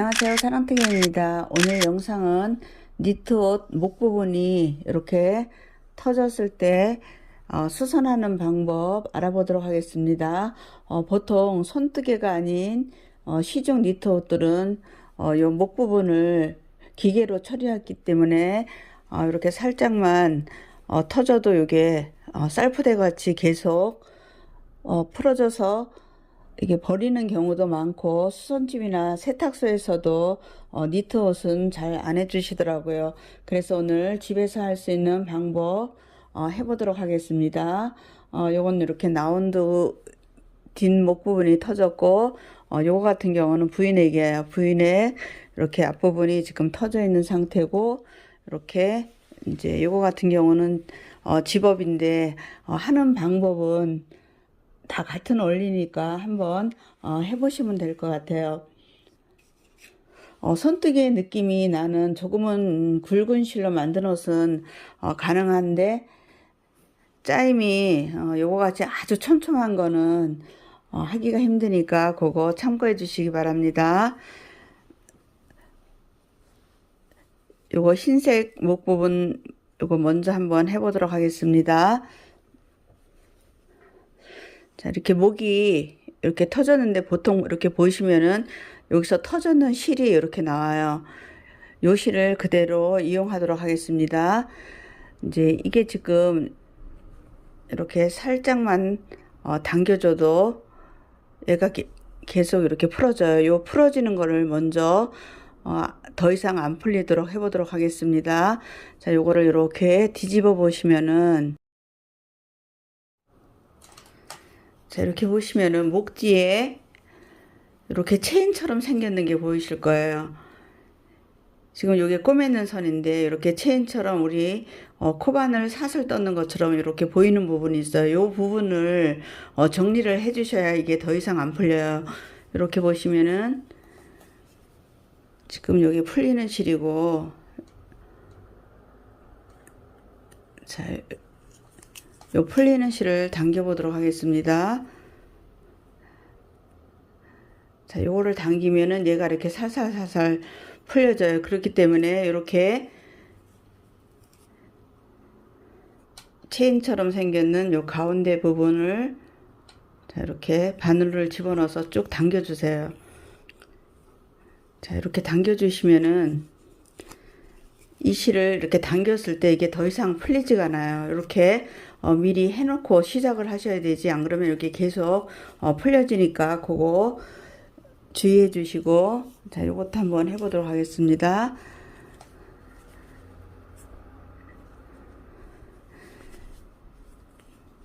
안녕하세요. 사랑특입니다. 오늘 영상은 니트 옷 목 부분이 이렇게 터졌을 때 어, 수선하는 방법 알아보도록 하겠습니다. 어, 보통 손뜨개가 아닌 어, 시중 니트 옷들은 어, 요목 부분을 기계로 처리했기 때문에 어, 이렇게 살짝만 어, 터져도 이게 어, 쌀포대 같이 계속 어, 풀어져서 이게 버리는 경우도 많고 수선집이나 세탁소에서도 어, 니트 옷은 잘 안 해주시더라고요. 그래서 오늘 집에서 할 수 있는 방법 어, 해보도록 하겠습니다. 어, 요건 이렇게 라운드 뒷목 부분이 터졌고 어, 요거 같은 경우는 부인에게요. 부인의 이렇게 앞부분이 지금 터져 있는 상태고 이렇게 이제 요거 같은 경우는 어, 집업인데 어, 하는 방법은 다 같은 원리니까 한번 어, 해보시면 될 것 같아요. 어, 손뜨개 느낌이 나는 조금은 굵은 실로 만든 옷은 어, 가능한데 짜임이 어, 요거 같이 아주 촘촘한 거는 어, 하기가 힘드니까 그거 참고해 주시기 바랍니다. 요거 흰색 목 부분 요거 먼저 한번 해보도록 하겠습니다. 자, 이렇게 목이 이렇게 터졌는데 보통 이렇게 보시면은 여기서 터졌는 실이 이렇게 나와요. 요 실을 그대로 이용하도록 하겠습니다. 이제 이게 지금 이렇게 살짝만 어, 당겨줘도 얘가 게, 계속 이렇게 풀어져요. 요 풀어지는 거를 먼저 어, 더 이상 안 풀리도록 해보도록 하겠습니다. 자, 요거를 이렇게 뒤집어 보시면은 자, 이렇게 보시면은 목 뒤에 이렇게 체인처럼 생겼는 게 보이실 거예요. 지금 이게 꼬매는 선인데 이렇게 체인처럼 우리 어, 코바늘 사슬 떴는 것처럼 이렇게 보이는 부분이 있어요. 이 부분을 어, 정리를 해 주셔야 이게 더 이상 안 풀려요. 이렇게 보시면은 지금 여기 풀리는 실이고 자, 요 풀리는 실을 당겨 보도록 하겠습니다. 자, 요거를 당기면은 얘가 이렇게 살살살살 풀려져요. 그렇기 때문에 이렇게 체인처럼 생겼는 요 가운데 부분을 자, 이렇게 바늘을 집어넣어서 쭉 당겨 주세요. 자, 이렇게 당겨 주시면은 이 실을 이렇게 당겼을 때 이게 더 이상 풀리지가 않아요. 이렇게 어, 미리 해놓고 시작을 하셔야 되지. 안 그러면 이렇게 계속 어, 풀려지니까 그거 주의해 주시고 자, 이것도 한번 해보도록 하겠습니다.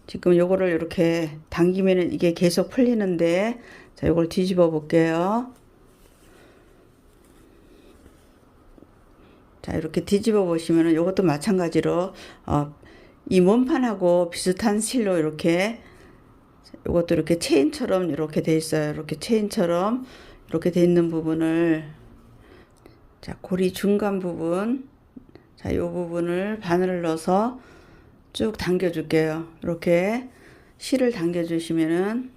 지금 요거를 이렇게 당기면은 이게 계속 풀리는데 자, 요걸 뒤집어 볼게요. 자, 이렇게 뒤집어 보시면은 이것도 마찬가지로 어, 이 몸판하고 비슷한 실로 이렇게 이것도 이렇게 체인처럼 이렇게 돼 있어요. 이렇게 체인처럼 이렇게 돼 있는 부분을 자, 고리 중간 부분 자, 이 부분을 바늘을 넣어서 쭉 당겨 줄게요. 이렇게 실을 당겨 주시면은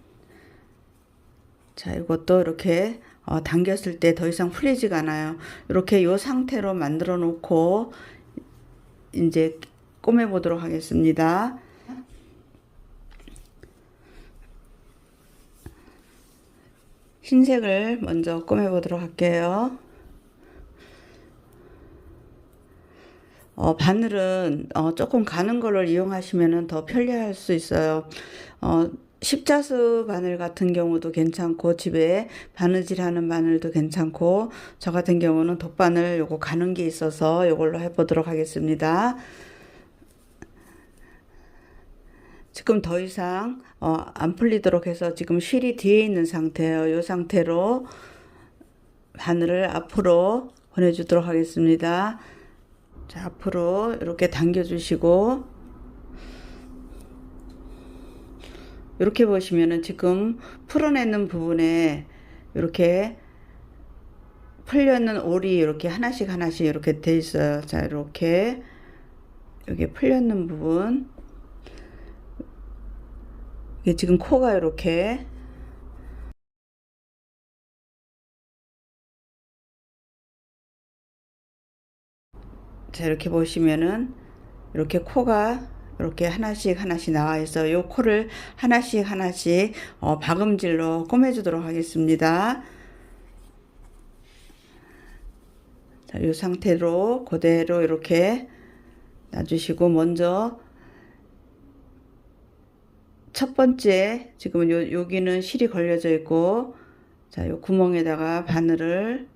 자, 이것도 이렇게 어, 당겼을 때 더 이상 풀리지가 않아요. 이렇게 이 상태로 만들어 놓고 이제 꼬매 보도록 하겠습니다. 흰색을 먼저 꼬매 보도록 할게요. 어, 바늘은 어, 조금 가는 거를 이용하시면 더 편리할 수 있어요. 어, 십자수 바늘 같은 경우도 괜찮고 집에 바느질 하는 바늘도 괜찮고 저 같은 경우는 돗바늘 요거 가는 게 있어서 요걸로 해보도록 하겠습니다. 지금 더 이상 어, 안 풀리도록 해서 지금 실이 뒤에 있는 상태예요. 이 상태로 바늘을 앞으로 보내주도록 하겠습니다. 자, 앞으로 이렇게 당겨주시고 이렇게 보시면은 지금 풀어내는 부분에 이렇게 풀려있는 올이 이렇게 하나씩 하나씩 이렇게 돼 있어요. 자, 이렇게 여기 풀려있는 부분 이게 지금 코가 이렇게. 자 이렇게 보시면은 이렇게 코가 이렇게 하나씩 하나씩 나와 있어 요 코를 하나씩 하나씩 어, 박음질로 꼬매 주도록 하겠습니다. 자, 요 상태로 그대로 이렇게 놔주시고 먼저 첫 번째 지금은 요, 여기는 실이 걸려져 있고 자, 요 구멍에다가 바늘을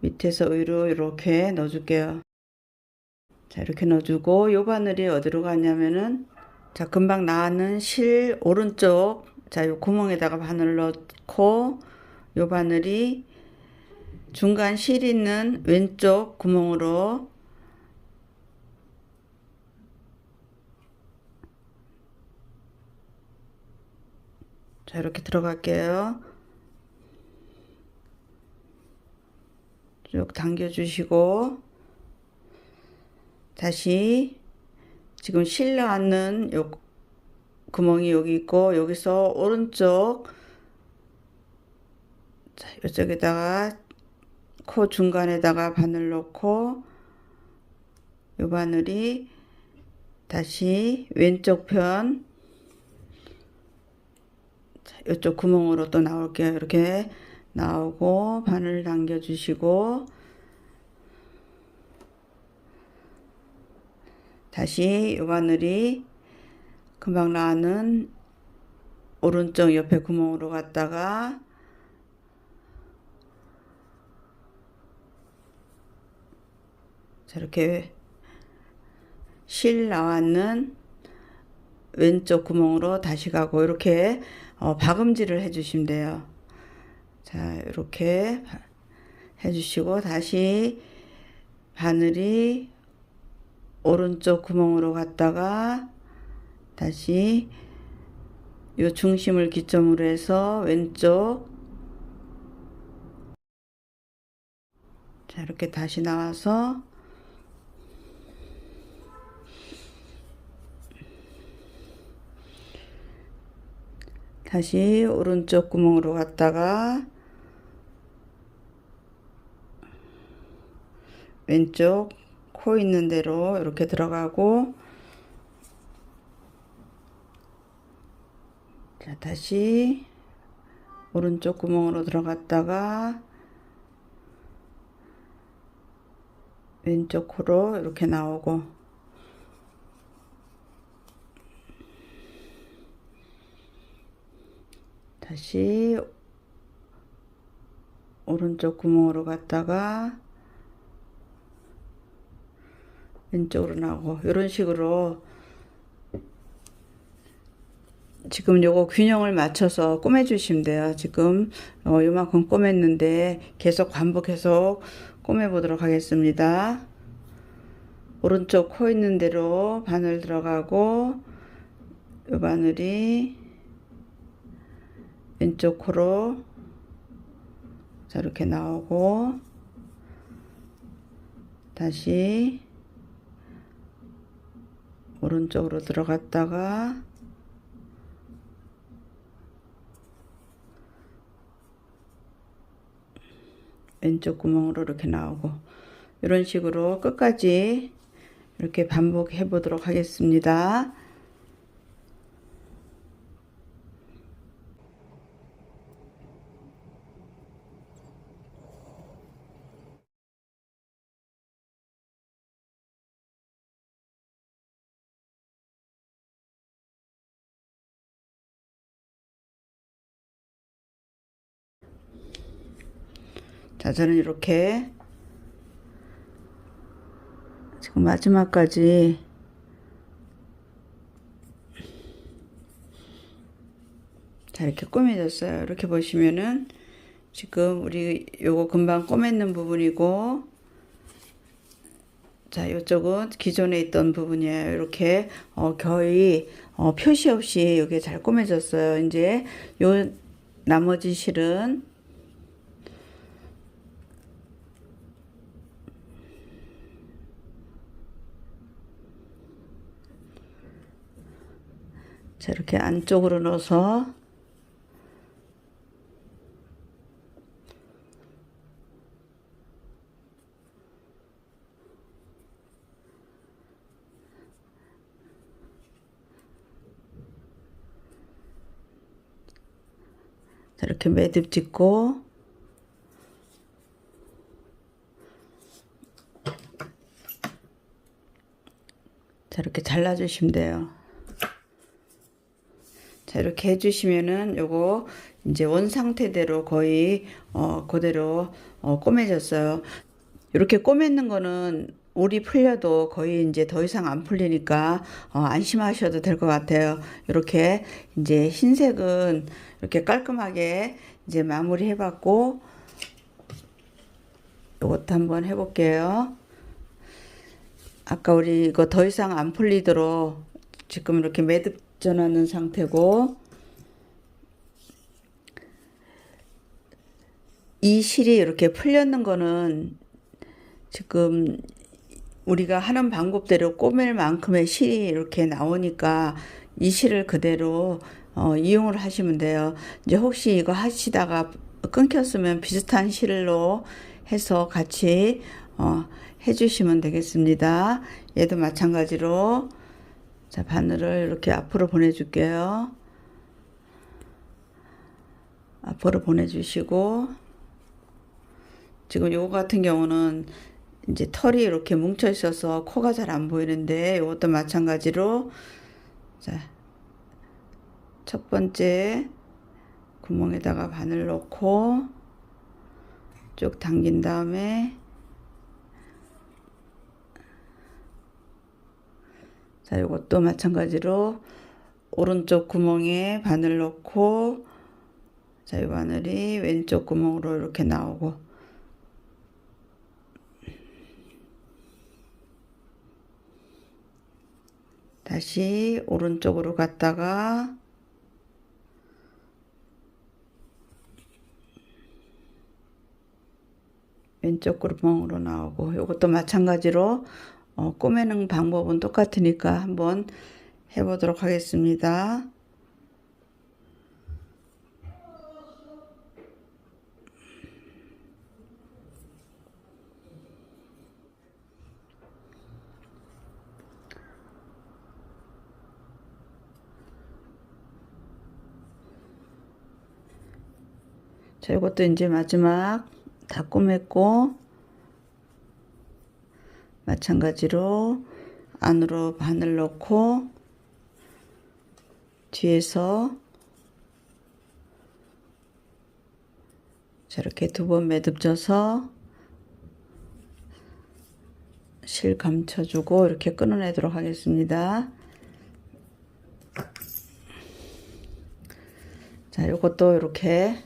밑에서 위로 이렇게 넣어줄게요. 자, 이렇게 넣어주고 요 바늘이 어디로 가냐면은 자, 금방 나왔는 실 오른쪽 자, 요 구멍에다가 바늘을 넣고 요 바늘이 중간 실 있는 왼쪽 구멍으로 자, 이렇게 들어갈게요. 쭉 당겨 주시고, 다시, 지금 실 나왔는 요 구멍이 여기 있고, 여기서 오른쪽, 자, 이쪽에다가, 코 중간에다가 바늘 넣고, 요 바늘이 다시 왼쪽 편, 이쪽 구멍으로 또 나올게요. 이렇게 나오고 바늘 당겨 주시고 다시 요 바늘이 금방 나는 오른쪽 옆에 구멍으로 갔다가 자 이렇게 실 나왔는 왼쪽 구멍으로 다시 가고 이렇게 어, 박음질을 해주시면 돼요. 자 이렇게 해주시고 다시 바늘이 오른쪽 구멍으로 갔다가 다시 요 중심을 기점으로 해서 왼쪽 자 이렇게 다시 나와서 다시 오른쪽 구멍으로 갔다가 왼쪽 코 있는 대로 이렇게 들어가고 자 다시 오른쪽 구멍으로 들어갔다가 왼쪽 코로 이렇게 나오고 다시 오른쪽 구멍으로 갔다가 왼쪽으로 나오고 이런 식으로 지금 요거 균형을 맞춰서 꼬매 주시면 돼요. 지금 어, 요만큼 꼬맸는데 계속 반복해서 꼬매 보도록 하겠습니다. 오른쪽 코 있는 대로 바늘 들어가고 요 바늘이 왼쪽 코로 자 이렇게 나오고 다시 오른쪽으로 들어갔다가 왼쪽 구멍으로 이렇게 나오고 이런 식으로 끝까지 이렇게 반복해 보도록 하겠습니다. 자, 저는 이렇게 지금 마지막까지 자, 이렇게 꾸며졌어요. 이렇게 보시면은 지금 우리 요거 금방 꼬맸는 부분이고 자, 이쪽은 기존에 있던 부분이에요. 이렇게 어, 거의 어, 표시 없이 여기 잘 꼬매졌어요. 이제 요 나머지 실은 자, 이렇게 안쪽으로 넣어서 자, 이렇게 매듭 짓고 자, 이렇게 잘라주시면 돼요. 자, 이렇게 해주시면은 요거 이제 원 상태대로 거의 어, 그대로 어, 꼬매졌어요. 이렇게 꼬매는 거는 올이 풀려도 거의 이제 더 이상 안 풀리니까 어, 안심하셔도 될 것 같아요. 이렇게 이제 흰색은 이렇게 깔끔하게 이제 마무리 해봤고 이것도 한번 해볼게요. 아까 우리 이거 더 이상 안 풀리도록 지금 이렇게 매듭 전하는 상태고 이 실이 이렇게 풀렸는 거는 지금 우리가 하는 방법대로 꼬맬 만큼의 실이 이렇게 나오니까 이 실을 그대로 어, 이용을 하시면 돼요. 이제 혹시 이거 하시다가 끊겼으면 비슷한 실로 해서 같이 어, 해주시면 되겠습니다. 얘도 마찬가지로 자 바늘을 이렇게 앞으로 보내줄게요. 앞으로 보내주시고 지금 요거 같은 경우는 이제 털이 이렇게 뭉쳐 있어서 코가 잘 안 보이는데 이것도 마찬가지로 자 첫 번째 구멍에다가 바늘 넣고 쭉 당긴 다음에 자 이것도 마찬가지로 오른쪽 구멍에 바늘 넣고 자 이 바늘이 왼쪽 구멍으로 이렇게 나오고. 다시 오른쪽으로 갔다가 왼쪽 구멍으로 나오고 이것도 마찬가지로 어, 꼬매는 방법은 똑같으니까 한번 해보도록 하겠습니다. 자, 이것도 이제 마지막 다 꼬맸고, 마찬가지로 안으로 바늘 넣고, 뒤에서 저렇게 두 번 매듭 져서 실 감춰주고 이렇게 끊어내도록 하겠습니다. 자, 요것도 이렇게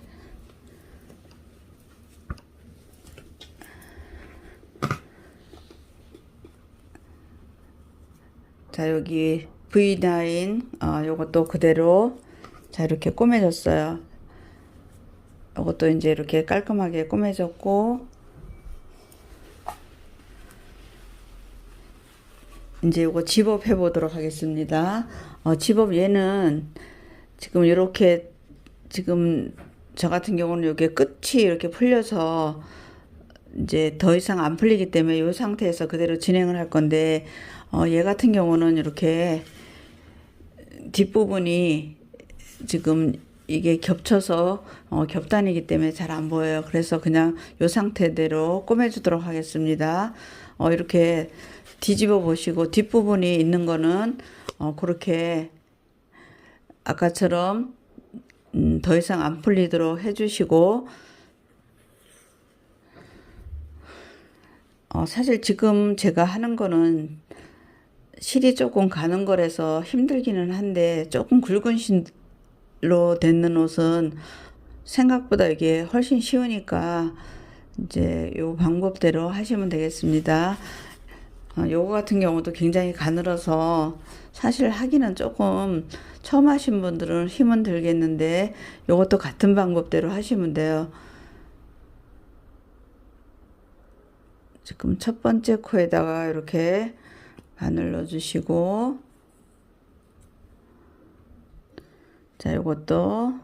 자 여기 V9 어, 요것도 그대로. 자 이렇게 꼬매졌어요. 요것도 이제 이렇게 깔끔하게 꼬매졌고. 이제 요거 집업 해 보도록 하겠습니다. 어, 집업 얘는 지금 이렇게 지금 저 같은 경우는 여기 끝이 이렇게 풀려서 이제 더 이상 안 풀리기 때문에 이 상태에서 그대로 진행을 할 건데 어, 얘 같은 경우는 이렇게 뒷부분이 지금 이게 겹쳐서 어, 겹단이기 때문에 잘 안 보여요. 그래서 그냥 이 상태대로 꼬매주도록 하겠습니다. 어, 이렇게 뒤집어 보시고 뒷부분이 있는 거는 어, 그렇게 아까처럼 음, 더 이상 안 풀리도록 해주시고 어, 사실 지금 제가 하는 거는 실이 조금 가는 거라서 힘들기는 한데 조금 굵은 실로 됐는 옷은 생각보다 이게 훨씬 쉬우니까 이제 요 방법대로 하시면 되겠습니다. 어, 요거 같은 경우도 굉장히 가늘어서 사실 하기는 조금 처음 하신 분들은 힘은 들겠는데 요것도 같은 방법대로 하시면 돼요. 지금 첫 번째 코에다가 이렇게 바늘 넣어주시고 자 이것도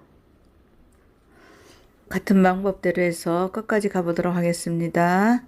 같은 방법대로 해서 끝까지 가보도록 하겠습니다.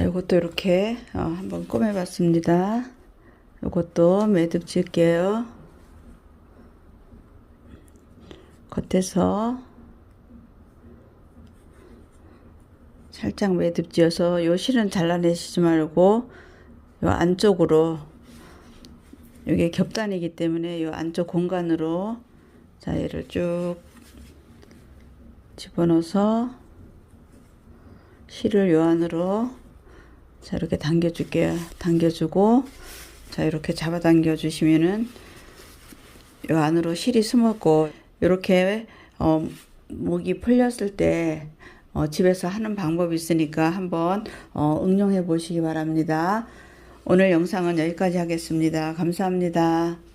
자, 이것도 이렇게 어, 한번 꼬매봤습니다. 이것도 매듭 질게요. 겉에서 살짝 매듭 지어서 요 실은 잘라내시지 말고 요 안쪽으로 이게 겹단이기 때문에 요 안쪽 공간으로 자 얘를 쭉 집어넣어서 실을 요 안으로 자 이렇게 당겨 줄게요 당겨주고 자 이렇게 잡아당겨 주시면은 요 안으로 실이 숨었고 이렇게 어, 목이 풀렸을 때 어, 집에서 하는 방법이 있으니까 한번 어, 응용해 보시기 바랍니다. 오늘 영상은 여기까지 하겠습니다. 감사합니다.